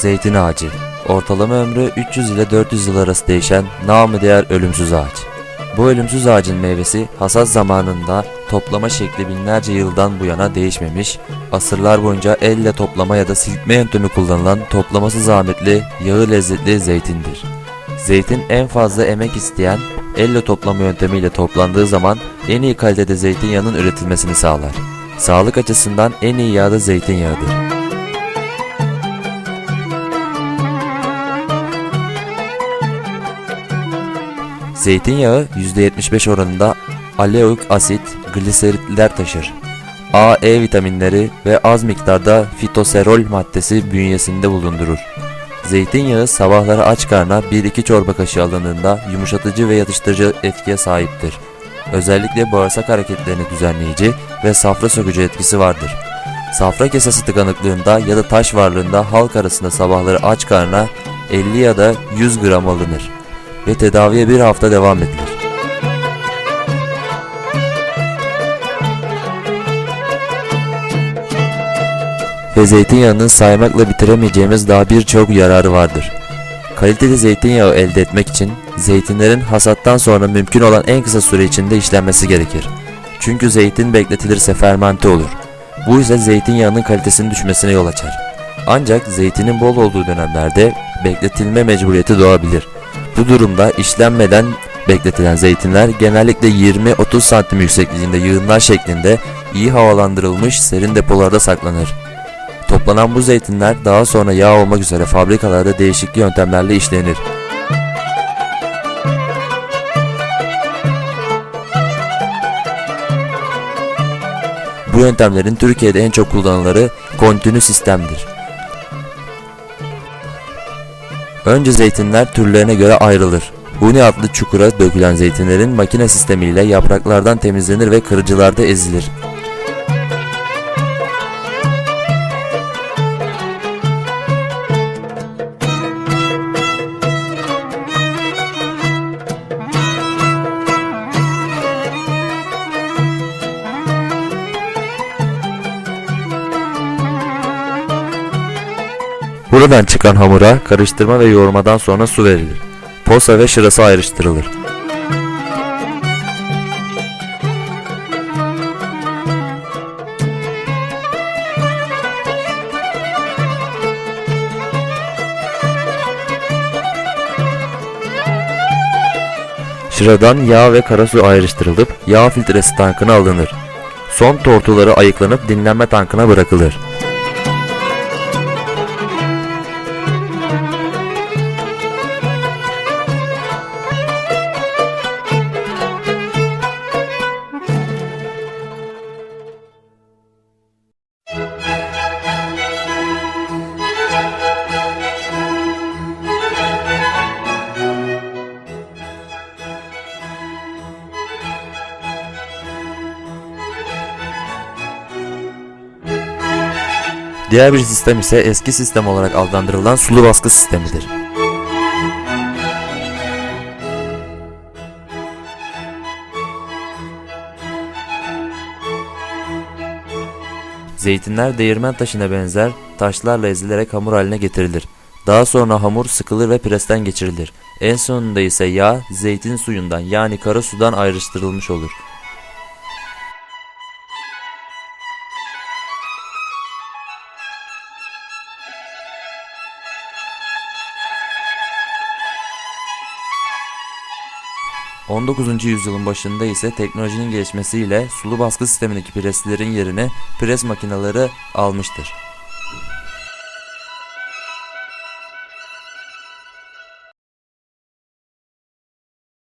Zeytin ağacı. Ortalama ömrü 300 ile 400 yıl arası değişen namı diğer ölümsüz ağaç. Bu ölümsüz ağacın meyvesi hasat zamanında toplama şekli binlerce yıldan bu yana değişmemiş, asırlar boyunca elle toplama ya da silkme yöntemi kullanılan toplaması zahmetli, yağı lezzetli zeytindir. Zeytin en fazla emek isteyen elle toplama yöntemiyle toplandığı zaman en iyi kalitede zeytinyağının üretilmesini sağlar. Sağlık açısından en iyi yağ da zeytinyağıdır. Zeytinyağı %75 oranında aleoik asit, gliseritler taşır. A, E vitaminleri ve az miktarda fitoserol maddesi bünyesinde bulundurur. Zeytinyağı sabahları aç karna 1-2 çorba kaşığı alındığında yumuşatıcı ve yatıştırıcı etkiye sahiptir. Özellikle bağırsak hareketlerini düzenleyici ve safra sökücü etkisi vardır. Safra kesesi tıkanıklığında ya da taş varlığında halk arasında sabahları aç karna 50 ya da 100 gram alınır ve tedaviye bir hafta devam edilir. Ve zeytinyağının saymakla bitiremeyeceğimiz daha birçok yararı vardır. Kaliteli zeytinyağı elde etmek için zeytinlerin hasattan sonra mümkün olan en kısa süre içinde işlenmesi gerekir. Çünkü zeytin bekletilirse fermente olur. Bu ise zeytinyağının kalitesinin düşmesine yol açar. Ancak zeytinin bol olduğu dönemlerde bekletilme mecburiyeti doğabilir. Bu durumda işlenmeden bekletilen zeytinler genellikle 20-30 santim yüksekliğinde yığınlar şeklinde iyi havalandırılmış serin depolarda saklanır. Toplanan bu zeytinler daha sonra yağ olmak üzere fabrikalarda değişik yöntemlerle işlenir. Bu yöntemlerin Türkiye'de en çok kullanıları kontinü sistemdir. Önce zeytinler türlerine göre ayrılır. Huni adlı çukura dökülen zeytinlerin makine sistemiyle yapraklardan temizlenir ve kırıcılarda ezilir. Buradan çıkan hamura karıştırma ve yoğurmadan sonra su verilir. Posa ve şırası ayrıştırılır. Şıradan yağ ve kara su ayrıştırılıp yağ filtresi tankına alınır. Son tortuları ayıklanıp dinlenme tankına bırakılır. Diğer bir sistem ise eski sistem olarak adlandırılan sulu baskı sistemidir. Zeytinler değirmen taşına benzer taşlarla ezilerek hamur haline getirilir. Daha sonra hamur sıkılır ve presten geçirilir. En sonunda ise yağ zeytin suyundan yani kara sudan ayrıştırılmış olur. ...19. yüzyılın başında ise teknolojinin gelişmesiyle sulu baskı sistemindeki preslerin yerini pres makineleri almıştır.